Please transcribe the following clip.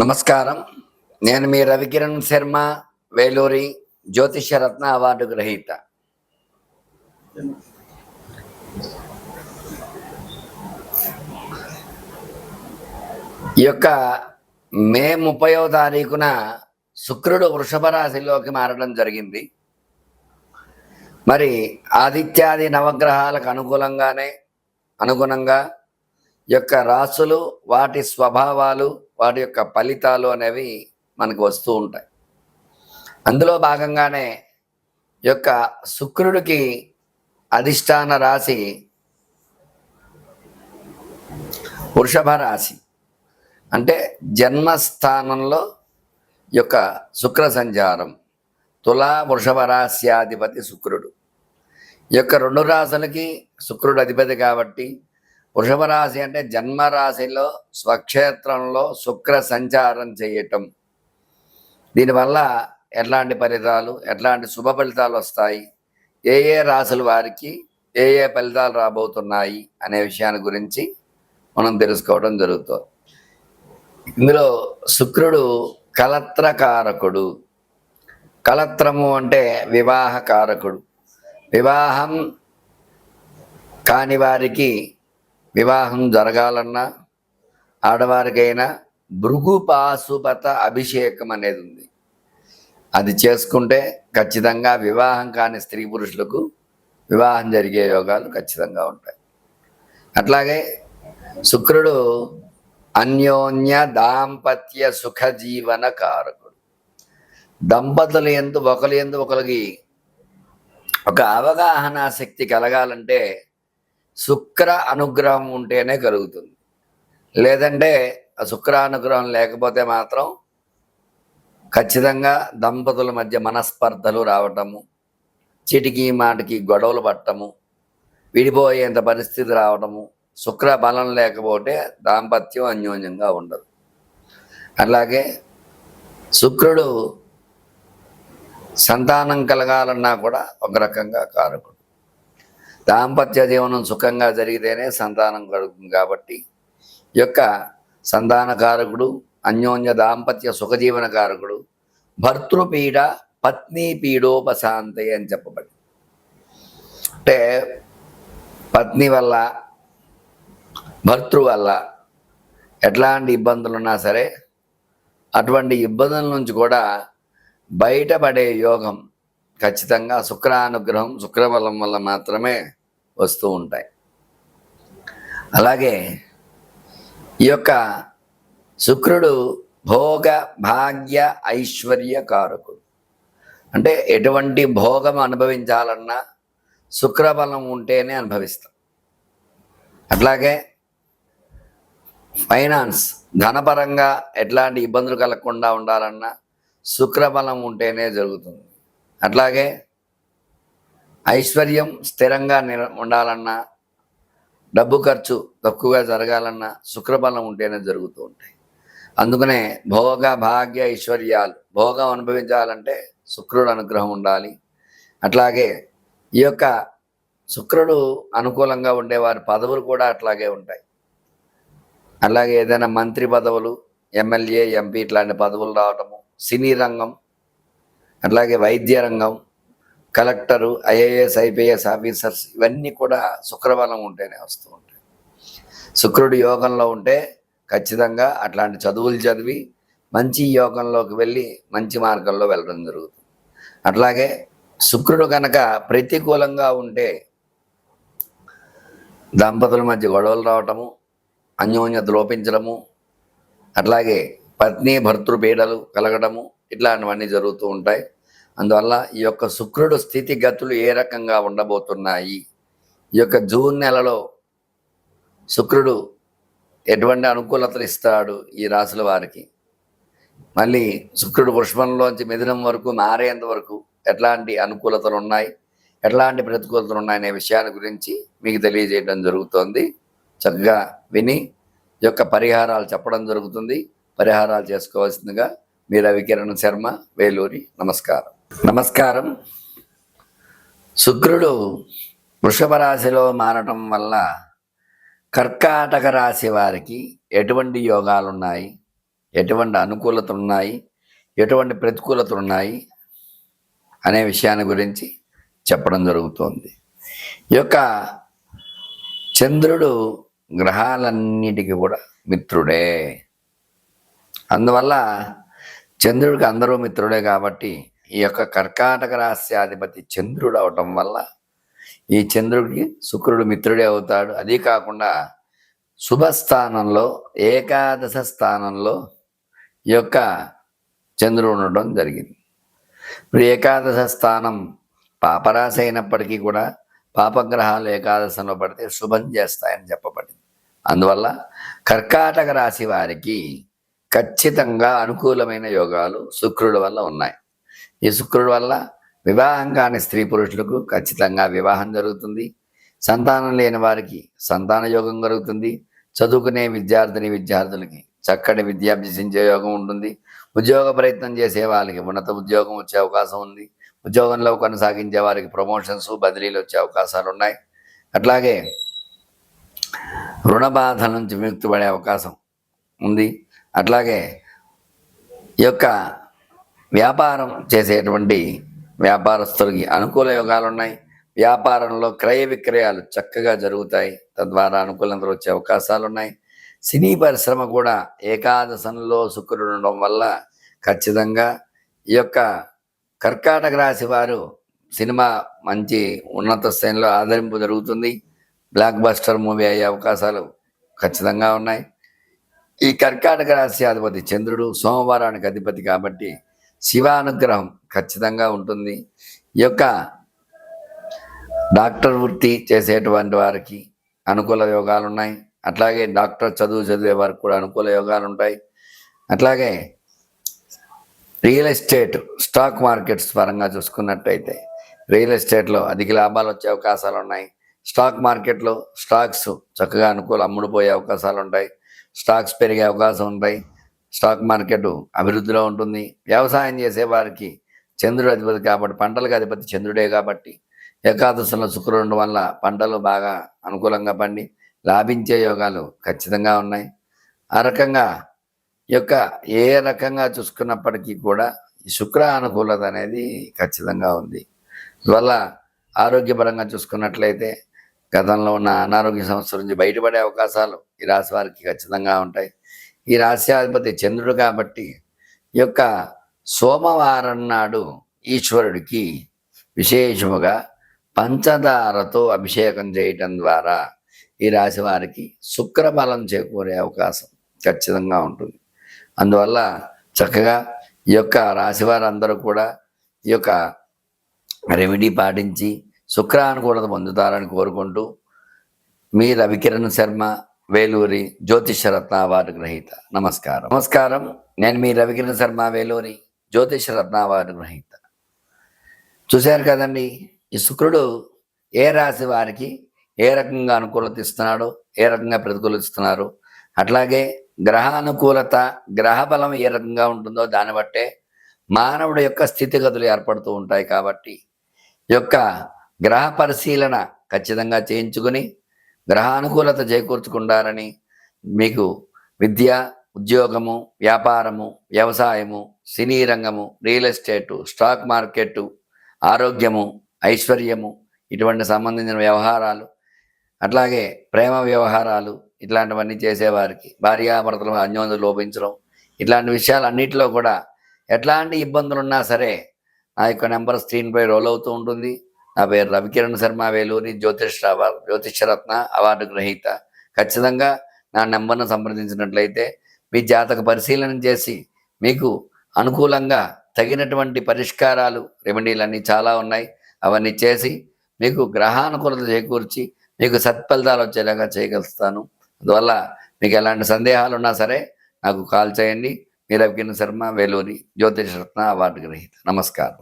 నమస్కారం. నేను మీ రవికిరణ్ శర్మ వేలూరి జ్యోతిష్య రత్న అవార్డు గ్రహీత. ఈ యొక్క మే ముప్పయో తారీఖున శుక్రుడు వృషభ రాశిలోకి మారడం జరిగింది. మరి ఆదిత్యాది నవగ్రహాలకు అనుకూలంగానే అనుగుణంగా యొక్క రాసులు వాటి స్వభావాలు వాటి యొక్క ఫలితాలు అనేవి మనకు వస్తూ ఉంటాయి. అందులో భాగంగానే యొక్క శుక్రుడికి అధిష్టాన రాశి వృషభ రాశి. అంటే జన్మస్థానంలో యొక్క శుక్ర సంచారం తులా వృషభ రాశ్యాధిపతి శుక్రుడు. ఈ యొక్క రెండు రాశులకి శుక్రుడు అధిపతి కాబట్టి వృషభ రాశి అంటే జన్మ రాశిలో స్వక్షేత్రంలో శుక్ర సంచారం చేయటం. దీనివల్ల ఎట్లాంటి ఫలితాలు ఎట్లాంటి శుభ ఫలితాలు వస్తాయి ఏ ఏ రాశుల వారికి ఏ ఏ ఫలితాలు రాబోతున్నాయి అనే విషయాన్ని గురించి మనం తెలుసుకోవడం జరుగుతుంది ఇందులో శుక్రుడు కలత్రకారకుడు కలత్రము అంటే వివాహకారకుడు. వివాహం కాని వారికి వివాహం జరగాలన్నా ఆడవారికైనా భృగు పాశుపత అభిషేకం అనేది ఉంది. అది చేసుకుంటే ఖచ్చితంగా వివాహం కాని స్త్రీ పురుషులకు వివాహం జరిగే యోగాలు ఖచ్చితంగా ఉంటాయి. అట్లాగే శుక్రుడు అన్యోన్య దాంపత్య సుఖ జీవన కారకుడు. దంపతులు ఎందు ఒకరు ఎందు ఒకరికి ఒక అవగాహన శక్తి కలగాలంటే శుక్ర అనుగ్రహం ఉంటేనే కలుగుతుంది. లేదంటే ఆ శుక్ర అనుగ్రహం లేకపోతే మాత్రం ఖచ్చితంగా దంపతుల మధ్య మనస్పర్ధలు రావటము చిటికి మాటికి గొడవలు పట్టము విడిపోయేంత పరిస్థితి రావటము శుక్ర బలం లేకపోతే దాంపత్యం అన్యోన్యంగా ఉండదు. అలాగే శుక్రుడు సంతానం కలగాలన్నా కూడా ఒక రకంగా కారకుడు. దాంపత్య జీవనం సుఖంగా జరిగితేనే సంతానం కలుగుతుంది కాబట్టి ఈ యొక్క సంతానకారకుడు అన్యోన్య దాంపత్య సుఖజీవన కారకుడు భర్తృపీడ పత్ని పీడోపశాంతి అని చెప్పబడి అంటే పత్ని వల్ల భర్తృ వల్ల ఎట్లాంటి ఇబ్బందులు ఉన్నా సరే అటువంటి ఇబ్బందుల నుంచి కూడా బయటపడే యోగం ఖచ్చితంగా శుక్రానుగ్రహం శుక్రబలం వల్ల మాత్రమే వస్తూ ఉంటాయి. అలాగే ఈ యొక్క శుక్రుడు భోగ భాగ్య ఐశ్వర్య కారకుడు. అంటే ఎటువంటి భోగం అనుభవించాలన్నా శుక్రబలం ఉంటేనే అనుభవిస్తాం. అట్లాగే ఫైనాన్స్ ధనపరంగా ఎట్లాంటి ఇబ్బందులు కలగకుండా ఉండాలన్నా శుక్రబలం ఉంటేనే జరుగుతుంది. అట్లాగే ఐశ్వర్యం స్థిరంగా నిల ఉండాలన్నా డబ్బు ఖర్చు తక్కువగా జరగాలన్నా శుక్రబలం ఉంటేనే జరుగుతూ ఉంటాయి. అందుకనే భోగ భాగ్య ఐశ్వర్యాలు భోగం అనుభవించాలంటే శుక్రుడు అనుగ్రహం ఉండాలి. అట్లాగే ఈ యొక్క శుక్రుడు అనుకూలంగా ఉండేవారి పదవులు కూడా అట్లాగే ఉంటాయి. అలాగే ఏదైనా మంత్రి పదవులు ఎమ్మెల్యే ఎంపీ ఇట్లాంటి పదవులు రావటము సినీ రంగం అట్లాగే వైద్య రంగం కలెక్టరు ఐఏఎస్ ఐపీఎస్ ఆఫీసర్స్ ఇవన్నీ కూడా శుక్రవారం ఉంటేనే వస్తూ ఉంటాయి. శుక్రుడు యోగంలో ఉంటే ఖచ్చితంగా అట్లాంటి చదువులు చదివి మంచి యోగంలోకి వెళ్ళి మంచి మార్గంలో వెళ్ళడం జరుగుతుంది. అట్లాగే శుక్రుడు కనుక ప్రతికూలంగా ఉంటే దంపతుల మధ్య గొడవలు రావటము అన్యోన్యత లోపించడము అట్లాగే పత్ని భర్తృ పీడలు కలగడము ఇట్లాంటివన్నీ జరుగుతూ ఉంటాయి. అందువల్ల ఈ యొక్క శుక్రుడు స్థితిగతులు ఏ రకంగా ఉండబోతున్నాయి? ఈ యొక్క జూన్ నెలలో శుక్రుడు ఎటువంటి అనుకూలతలు ఇస్తాడు ఈ రాశుల వారికి? మళ్ళీ శుక్రుడు వృషభంలోంచి మిథునం వరకు మారేంత వరకు ఎట్లాంటి అనుకూలతలు ఉన్నాయి? ఎట్లాంటి ప్రతికూలతలు ఉన్నాయనే విషయాన్ని గురించి మీకు తెలియజేయడం జరుగుతోంది. చక్కగా విని ఈ యొక్క పరిహారాలు చెప్పడం జరుగుతుంది. పరిహారాలు చేసుకోవాల్సిందిగా మీ రవికిరణ్ శర్మ వేలూరి నమస్కారం. నమస్కారం. శుక్రుడు వృషభ రాశిలో మారటం వల్ల కర్కాటక రాశి వారికి ఎటువంటి యోగాలు ఉన్నాయి ఎటువంటి అనుకూలతలు ఉన్నాయి ఎటువంటి ప్రతికూలతలు ఉన్నాయి అనే విషయాన్ని గురించి చెప్పడం జరుగుతోంది. ఈ యొక్క చంద్రుడు గ్రహాలన్నిటికీ కూడా మిత్రుడే. అందువల్ల చంద్రుడికి అందరూ మిత్రుడే కాబట్టి ఈ యొక్క కర్కాటక రాశ్యాధిపతి చంద్రుడు అవటం వల్ల ఈ చంద్రుడికి శుక్రుడు మిత్రుడే అవుతాడు. అది కాకుండా శుభస్థానంలో ఏకాదశ స్థానంలో ఈ యొక్క చంద్రుడు ఉండడం జరిగింది. ఇప్పుడు ఏకాదశ స్థానం పాపరాశి అయినప్పటికీ కూడా పాపగ్రహాలు ఏకాదశంలో పడితే శుభం చేస్తాయని చెప్పబడింది. అందువల్ల కర్కాటక రాశి వారికి ఖచ్చితంగా అనుకూలమైన యోగాలు శుక్రుడి వల్ల ఉన్నాయి. ఈ శుక్రుడి వల్ల వివాహం కాని స్త్రీ పురుషులకు ఖచ్చితంగా వివాహం జరుగుతుంది. సంతానం లేని వారికి సంతాన యోగం కలుగుతుంది. చదువుకునే విద్యార్థిని విద్యార్థులకి చక్కటి విద్య అభ్యసించే యోగం ఉంటుంది. ఉద్యోగ ప్రయత్నం చేసే వాళ్ళకి ఉన్నత ఉద్యోగం వచ్చే అవకాశం ఉంది. ఉద్యోగంలో కొనసాగించే వారికి ప్రమోషన్స్ బదిలీలు వచ్చే అవకాశాలు ఉన్నాయి. అట్లాగే రుణ బాధ నుంచి విముక్తి పడే అవకాశం ఉంది. అట్లాగే ఈ యొక్క వ్యాపారం చేసేటువంటి వ్యాపారస్తులకి అనుకూల యోగాలు ఉన్నాయి వ్యాపారంలో క్రయ విక్రయాలు చక్కగా జరుగుతాయి. తద్వారా అనుకూలంగా వచ్చే అవకాశాలు ఉన్నాయి సినీ పరిశ్రమ కూడా ఏకాదశంలో శుక్రుడు ఉండడం వల్ల ఖచ్చితంగా ఈ యొక్క కర్కాటక రాశి వారు సినిమా మంచి ఉన్నత శ్రేణిలో ఆదరింపు జరుగుతుంది. బ్లాక్ బస్టర్ మూవీ అయ్యే అవకాశాలు ఖచ్చితంగా ఉన్నాయి. ఈ కర్కాటక రాశి అధిపతి చంద్రుడు సోమవారానికి అధిపతి కాబట్టి శివానుగ్రహం ఖచ్చితంగా ఉంటుంది. ఈ యొక్క డాక్టర్ వృత్తి చేసేటువంటి వారికి అనుకూల యోగాలు ఉన్నాయి. అట్లాగే డాక్టర్ చదువు చదివే వారికి కూడా అనుకూల యోగాలు ఉంటాయి. అట్లాగే రియల్ ఎస్టేట్ స్టాక్ మార్కెట్స్ పరంగా చూసుకున్నట్టయితే రియల్ ఎస్టేట్లో అధిక లాభాలు వచ్చే అవకాశాలు ఉన్నాయి. స్టాక్ మార్కెట్లో స్టాక్స్ చక్కగా అనుకూల అమ్ముడుపోయే అవకాశాలు ఉంటాయి. స్టాక్స్ పెరిగే అవకాశం ఉంటాయి స్టాక్ మార్కెట్ అభివృద్ధిలో ఉంటుంది. వ్యవసాయం చేసే వారికి చంద్రుడు అధిపతి కాబట్టి పంటలకు అధిపతి చంద్రుడే కాబట్టి ఏకాదశంలో శుక్రుడు ఉండడం వల్ల పంటలు బాగా అనుకూలంగా పండి లాభించే యోగాలు ఖచ్చితంగా ఉన్నాయి. ఆ రకంగా యొక్క ఏ రకంగా చూసుకున్నప్పటికీ కూడా శుక్ర అనుకూలత అనేది ఖచ్చితంగా ఉంది. అందువల్ల ఆరోగ్యపరంగా చూసుకున్నట్లయితే గతంలో ఉన్న అనారోగ్య సమస్యల నుంచి బయటపడే అవకాశాలు ఈ రాశి వారికి ఖచ్చితంగా ఉంటాయి. ఈ రాశ్యాధిపతి చంద్రుడు కాబట్టి ఈ యొక్క సోమవారం నాడు ఈశ్వరుడికి విశేషముగా పంచదారతో అభిషేకం చేయటం ద్వారా ఈ రాశి వారికి శుక్రబలం చేకూరే అవకాశం ఖచ్చితంగా ఉంటుంది. అందువల్ల చక్కగా ఈ యొక్క రాశివారందరూ కూడా ఈ యొక్క రెమెడీ పాటించి శుక్రానుకూలత పొందుతారని కోరుకుంటూ మీ రవికిరణ్ శర్మ వేలూరి జ్యోతిషరత్న అవార్డు గ్రహీత. నమస్కారం. నమస్కారం. నేను మీ రవికిరణ్ శర్మ వేలూరి జ్యోతిషరత్న అవార్డు గ్రహీత. చూశారు కదండి ఈ శుక్రుడు ఏ రాశి వారికి ఏ రకంగా అనుకూలత ఇస్తున్నాడో ఏ రకంగా ప్రతికూలిస్తున్నారు అట్లాగే గ్రహానుకూలత గ్రహ బలం ఏ రకంగా ఉంటుందో దాన్ని బట్టే మానవుడి యొక్క స్థితిగతులు ఏర్పడుతూ ఉంటాయి కాబట్టి యొక్క గ్రహ పరిశీలన ఖచ్చితంగా చేయించుకుని గ్రహానుకూలత చేకూర్చుకుంటారని మీకు విద్య ఉద్యోగము వ్యాపారము వ్యవసాయము సినీ రంగము రియల్ ఎస్టేటు స్టాక్ మార్కెట్ ఆరోగ్యము ఐశ్వర్యము ఇటువంటి సంబంధించిన వ్యవహారాలు అట్లాగే ప్రేమ వ్యవహారాలు ఇట్లాంటివన్నీ చేసేవారికి భార్యాభర్తలు అన్యోన్యం లోపించడం ఇట్లాంటి విషయాలు అన్నింటిలో కూడా ఎట్లాంటి ఇబ్బందులు ఉన్నా సరే నా యొక్క నెంబర్ స్క్రీన్పై రోల్ అవుతూ ఉంటుంది. నా పేరు రవికిరణ్ శర్మ వేలూరి జ్యోతిష్ జ్యోతిష్యరత్న జ్యోతిషరత్న అవార్డు గ్రహీత. ఖచ్చితంగా నా నెంబర్ను సంప్రదించినట్లయితే మీ జాతక పరిశీలన చేసి మీకు అనుకూలంగా తగినటువంటి పరిష్కారాలు రెమెడీలు అన్నీ చాలా ఉన్నాయి. అవన్నీ చేసి మీకు గ్రహానుకూలత చేకూర్చి మీకు సత్ఫలితాలు వచ్చేలాగా చేయగలుగుతాను అందువల్ల మీకు ఎలాంటి సందేహాలు ఉన్నా సరే నాకు కాల్ చేయండి. మీరు రవికిరణ్ శర్మ వేలూరి జ్యోతిష్ రత్న అవార్డు గ్రహీత. నమస్కారం.